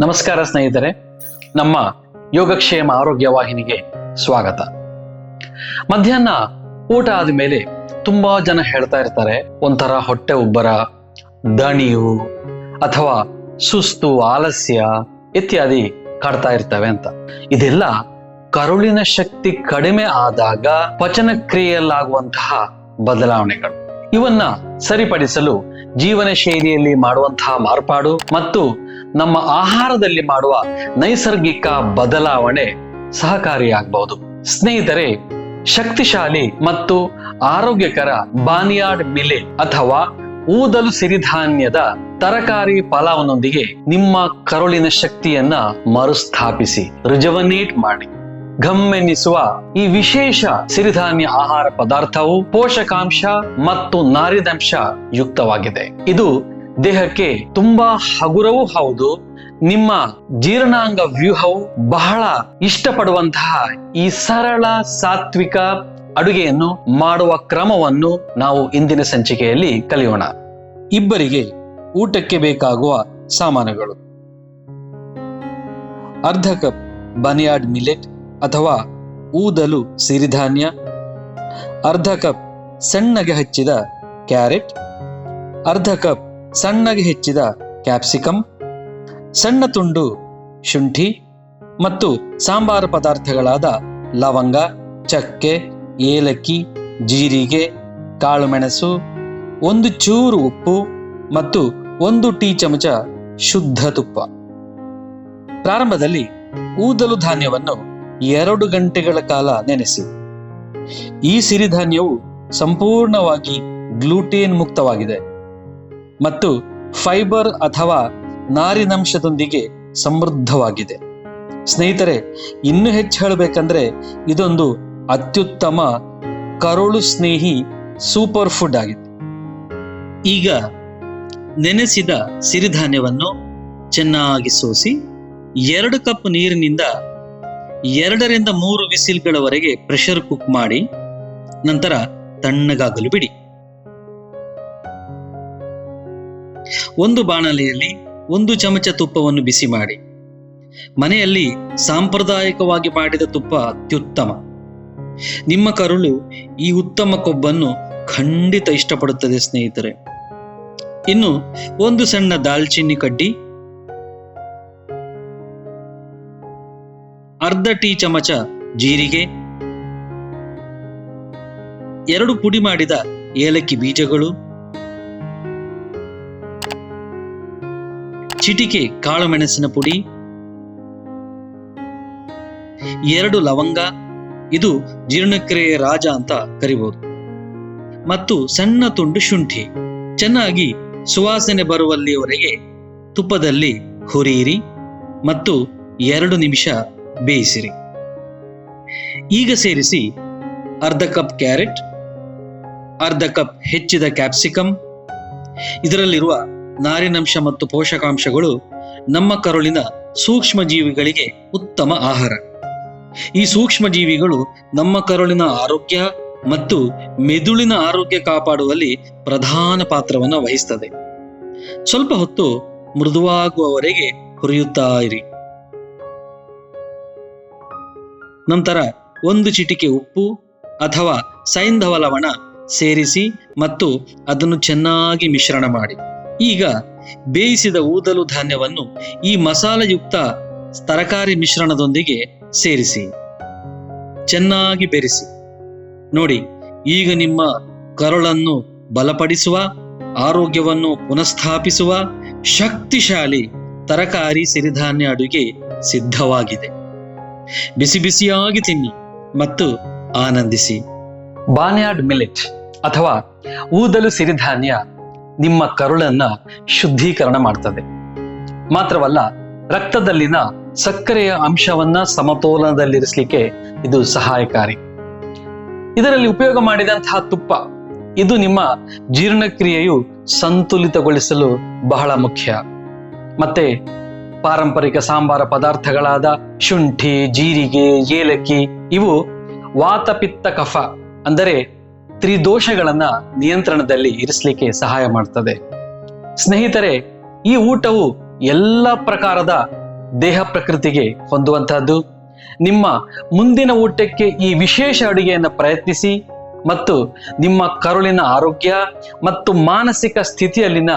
ನಮಸ್ಕಾರ ಸ್ನೇಹಿತರೆ, ನಮ್ಮ ಯೋಗಕ್ಷೇಮ ಆರೋಗ್ಯ ವಾಹಿನಿಗೆ ಸ್ವಾಗತ. ಮಧ್ಯಾಹ್ನ ಊಟ ಆದ ಮೇಲೆ ತುಂಬಾ ಜನ ಹೇಳ್ತಾ ಇರ್ತಾರೆ, ಒಂಥರ ಹೊಟ್ಟೆ ಉಬ್ಬರ ದಣಿಯು ಅಥವಾ ಸುಸ್ತು, ಆಲಸ್ಯ ಇತ್ಯಾದಿ ಕಾಡ್ತಾ ಇರ್ತವೆ ಅಂತ. ಇದೆಲ್ಲ ಕರುಳಿನ ಶಕ್ತಿ ಕಡಿಮೆ ಆದಾಗ ಪಚನ ಕ್ರಿಯೆಯಲ್ಲಾಗುವಂತಹ ಬದಲಾವಣೆಗಳು. ಇವನ್ನ ಸರಿಪಡಿಸಲು ಜೀವನ ಶೈಲಿಯಲ್ಲಿ ಮಾಡುವಂತಹ ಮಾರ್ಪಾಡು ಮತ್ತು ನಮ್ಮ ಆಹಾರದಲ್ಲಿ ಮಾಡುವ ನೈಸರ್ಗಿಕ ಬದಲಾವಣೆ ಸಹಕಾರಿಯಾಗಬಹುದು. ಸ್ನೇಹಿತರೆ, ಶಕ್ತಿಶಾಲಿ ಮತ್ತು ಆರೋಗ್ಯಕರ ಬಾನಿಯಾರ್ಡ್ ಮಿಲೆ ಅಥವಾ ಊದಲು ಸಿರಿಧಾನ್ಯದ ತರಕಾರಿ ಫಲಾವನೊಂದಿಗೆ ನಿಮ್ಮ ಕರುಳಿನ ಶಕ್ತಿಯನ್ನ ಮರುಸ್ಥಾಪಿಸಿ, ರಿಜವನೇಟ್ ಮಾಡಿ. ಗಮ್ಮೆನಿಸುವ ಈ ವಿಶೇಷ ಸಿರಿಧಾನ್ಯ ಆಹಾರ ಪದಾರ್ಥವು ಪೋಷಕಾಂಶ ಮತ್ತು ನಾರಿದಂಶ ಯುಕ್ತವಾಗಿದೆ. ಇದು ದೇಹಕ್ಕೆ ತುಂಬಾ ಹಗುರವೂ ಹೌದು. ನಿಮ್ಮ ಜೀರ್ಣಾಂಗ ವ್ಯೂಹವು ಬಹಳ ಇಷ್ಟಪಡುವಂತಹ ಈ ಸರಳ ಸಾತ್ವಿಕ ಅಡುಗೆಯನ್ನು ಮಾಡುವ ಕ್ರಮವನ್ನು ನಾವು ಇಂದಿನ ಸಂಚಿಕೆಯಲ್ಲಿ ಕಲಿಯೋಣ. ಇಬ್ಬರಿಗೆ ಊಟಕ್ಕೆ ಬೇಕಾಗುವ ಸಾಮಾನುಗಳು. ಅರ್ಧ ಕಪ್ ಬನಿಯಾಡ್ ಮಿಲೆಟ್ ಅಥವಾ ಊದಲು ಸಿರಿಧಾನ್ಯ, ಅರ್ಧ ಕಪ್ ಸಣ್ಣಗೆ ಹಚ್ಚಿದ ಕ್ಯಾರೆಟ್, ಅರ್ಧ ಕಪ್ ಸಣ್ಣಗೆ ಹೆಚ್ಚಿದ ಕ್ಯಾಪ್ಸಿಕಮ್ ಸಣ್ಣ ತುಂಡು ಶುಂಠಿ ಮತ್ತು ಸಾಂಬಾರ ಪದಾರ್ಥಗಳಾದ ಲವಂಗ, ಚಕ್ಕೆ, ಏಲಕ್ಕಿ, ಜೀರಿಗೆ, ಕಾಳುಮೆಣಸು, ಒಂದು ಚೂರು ಉಪ್ಪು ಮತ್ತು ಒಂದು ಟೀ ಚಮಚ ಶುದ್ಧ ತುಪ್ಪ. ಪ್ರಾರಂಭದಲ್ಲಿ ಊದಲು ಧಾನ್ಯವನ್ನು ಎರಡು ಗಂಟೆಗಳ ಕಾಲ ನೆನೆಸಿ. ಈ ಸಿರಿಧಾನ್ಯವು ಸಂಪೂರ್ಣವಾಗಿ ಗ್ಲೂಟೇನ್ ಮುಕ್ತವಾಗಿದೆ. ಮತ್ತು ಫೈಬರ್ ಅಥವಾ ನಾರಿನಂಶದೊಂದಿಗೆ ಸಮೃದ್ಧವಾಗಿದೆ. ಸ್ನೇಹಿತರೆ, ಇನ್ನು ಹೆಚ್ಚು ಹೇಳಬೇಕಂದ್ರೆ ಇದೊಂದು ಅತ್ಯುತ್ತಮ ಕರುಳು ಸ್ನೇಹಿ ಸೂಪರ್ ಫುಡ್ ಆಗಿದೆ. ಈಗ ನೆನೆಸಿದ ಸಿರಿಧಾನ್ಯವನ್ನು ಚೆನ್ನಾಗಿ ಸೋಸಿ ಎರಡು ಕಪ್ ನೀರಿನಿಂದ ಎರಡರಿಂದ ಮೂರು ವಿಸಿಲ್ಗಳವರೆಗೆ ಪ್ರೆಷರ್ ಕುಕ್ ಮಾಡಿ, ನಂತರ ತಣ್ಣಗಾಗಲು ಬಿಡಿ. ಒಂದು ಬಾಣಲೆಯಲ್ಲಿ ಒಂದು ಚಮಚ ತುಪ್ಪವನ್ನು ಬಿಸಿ ಮಾಡಿ. ಮನೆಯಲ್ಲಿ ಸಾಂಪ್ರದಾಯಿಕವಾಗಿ ಮಾಡಿದ ತುಪ್ಪ ಅತ್ಯುತ್ತಮ. ನಿಮ್ಮ ಕರುಳು ಈ ಉತ್ತಮ ಕೊಬ್ಬನ್ನು ಖಂಡಿತ ಇಷ್ಟಪಡುತ್ತದೆ ಸ್ನೇಹಿತರೆ. ಇನ್ನು ಒಂದು ಸಣ್ಣ ದಾಲ್ಚಿನ್ನಿ ಕಡ್ಡಿ, ಅರ್ಧ ಟೀ ಚಮಚ ಜೀರಿಗೆ, ಎರಡು ಪುಡಿ ಮಾಡಿದ ಏಲಕ್ಕಿ ಬೀಜಗಳು ಚಿಟಿಕೆ, ಕಾಳುಮೆಣಸಿನ ಪುಡಿ, ಎರಡು ಲವಂಗ, ಇದು ಜೀರ್ಣಕ್ರಿಯೆ ರಾಜ ಅಂತ ಕರಿಬಹುದು ಮತ್ತು ಸಣ್ಣ ತುಂಡು ಶುಂಠಿ, ಚೆನ್ನಾಗಿ ಸುವಾಸನೆ ಬರುವಲ್ಲಿಯವರೆಗೆ ತುಪ್ಪದಲ್ಲಿ ಹುರಿಯಿರಿ ಮತ್ತು ಎರಡು ನಿಮಿಷ ಬೇಯಿಸಿರಿ. ಈಗ ಸೇರಿಸಿ ಅರ್ಧ ಕಪ್ ಕ್ಯಾರೆಟ್, ಅರ್ಧ ಕಪ್ ಹೆಚ್ಚಿದ ಕ್ಯಾಪ್ಸಿಕಂ, ಇದರಲ್ಲಿರುವ ನಾರಿನಂಶ ಮತ್ತು ಪೋಷಕಾಂಶಗಳು ನಮ್ಮ ಕರುಳಿನ ಸೂಕ್ಷ್ಮ ಜೀವಿಗಳಿಗೆ ಉತ್ತಮ ಆಹಾರ. ಈ ಸೂಕ್ಷ್ಮ ಜೀವಿಗಳು ನಮ್ಮ ಕರುಳಿನ ಆರೋಗ್ಯ ಮತ್ತು ಮೆದುಳಿನ ಆರೋಗ್ಯ ಕಾಪಾಡುವಲ್ಲಿ ಪ್ರಧಾನ ಪಾತ್ರವನ್ನು ವಹಿಸ್ತದೆ. ಸ್ವಲ್ಪ ಹೊತ್ತು ಮೃದುವಾಗುವವರೆಗೆ ಹುರಿಯುತ್ತಾ ಇರಿ. ನಂತರ ಒಂದು ಚಿಟಿಕೆ ಉಪ್ಪು ಅಥವಾ ಸೈಂಧವ ಲವಣ ಸೇರಿಸಿ ಮತ್ತು ಅದನ್ನು ಚೆನ್ನಾಗಿ ಮಿಶ್ರಣ ಮಾಡಿ. ಈಗ ಬೇಯಿಸಿದ ಊದಲು ಧಾನ್ಯವನ್ನು ಈ ಮಸಾಲೆಯುಕ್ತ ತರಕಾರಿ ಮಿಶ್ರಣದೊಂದಿಗೆ ಸೇರಿಸಿ. ಚೆನ್ನಾಗಿ ಬೆರೆಸಿ. ನೋಡಿ, ಈಗ ನಿಮ್ಮ ಕರುಳನ್ನು ಬಲಪಡಿಸುವ, ಆರೋಗ್ಯವನ್ನು ಪುನಃಸ್ಥಾಪಿಸುವ ಶಕ್ತಿಶಾಲಿ ತರಕಾರಿ ಸಿರಿಧಾನ್ಯ ಅಡುಗೆ ಸಿದ್ಧವಾಗಿದೆ. ಬಿಸಿ ಬಿಸಿಯಾಗಿ ತಿನ್ನಿ ಮತ್ತು ಆನಂದಿಸಿ. ಬಾನ್ಯಾರ್ಡ್ ಮಿಲೆಟ್ ಅಥವಾ ಊದಲು ಸಿರಿಧಾನ್ಯ ನಿಮ್ಮ ಕರುಳನ್ನ ಶುದ್ಧೀಕರಣ ಮಾಡ್ತದೆ. ಮಾತ್ರವಲ್ಲ, ರಕ್ತದಲ್ಲಿನ ಸಕ್ಕರೆಯ ಅಂಶವನ್ನ ಸಮತೋಲನದಲ್ಲಿರಿಸಲಿಕ್ಕೆ ಇದು ಸಹಾಯಕಾರಿ. ಇದರಲ್ಲಿ ಉಪಯೋಗ ಮಾಡಿದಂತಹ ತುಪ್ಪ, ಇದು ನಿಮ್ಮ ಜೀರ್ಣಕ್ರಿಯೆಯು ಸಂತುಲಿತಗೊಳಿಸಲು ಬಹಳ ಮುಖ್ಯ. ಮತ್ತೆ ಪಾರಂಪರಿಕ ಸಾಂಬಾರ ಪದಾರ್ಥಗಳಾದ ಶುಂಠಿ, ಜೀರಿಗೆ, ಏಲಕ್ಕಿ, ಇವು ವಾತಪಿತ್ತ ಕಫ, ಅಂದರೆ ತ್ರಿದೋಷಗಳನ್ನ ನಿಯಂತ್ರಣದಲ್ಲಿ ಇರಿಸಲಿಕ್ಕೆ ಸಹಾಯ ಮಾಡ್ತದೆ. ಸ್ನೇಹಿತರೆ, ಈ ಊಟವು ಎಲ್ಲ ಪ್ರಕಾರದ ದೇಹ ಪ್ರಕೃತಿಗೆ ಹೊಂದುವಂತಹದ್ದು. ನಿಮ್ಮ ಮುಂದಿನ ಊಟಕ್ಕೆ ಈ ವಿಶೇಷ ಅಡುಗೆಯನ್ನು ಪ್ರಯತ್ನಿಸಿ ಮತ್ತು ನಿಮ್ಮ ಕರುಳಿನ ಆರೋಗ್ಯ ಮತ್ತು ಮಾನಸಿಕ ಸ್ಥಿತಿಯಲ್ಲಿನ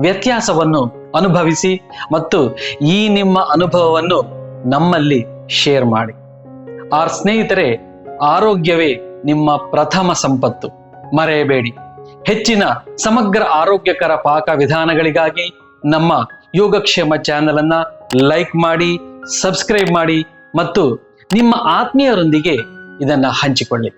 ವ್ಯತ್ಯಾಸವನ್ನು ಅನುಭವಿಸಿ ಮತ್ತು ಈ ನಿಮ್ಮ ಅನುಭವವನ್ನು ನಮ್ಮಲ್ಲಿ ಶೇರ್ ಮಾಡಿ. ಆ ಸ್ನೇಹಿತರೆ, ಆರೋಗ್ಯವೇ ನಿಮ್ಮ ಪ್ರಥಮ ಸಂಪತ್ತು. ಮರೆಯಬೇಡಿ. ಹೆಚ್ಚಿನ ಸಮಗ್ರ ಆರೋಗ್ಯಕರ ಪಾಕ ವಿಧಾನಗಳಿಗಾಗಿ ನಮ್ಮ ಯೋಗಕ್ಷೇಮ ಚಾನೆಲ್ ಅನ್ನ ಲೈಕ್ ಮಾಡಿ, ಸಬ್ಸ್ಕ್ರೈಬ್ ಮಾಡಿ ಮತ್ತು ನಿಮ್ಮ ಆತ್ಮೀಯರೊಂದಿಗೆ ಇದನ್ನ ಹಂಚಿಕೊಳ್ಳಿ.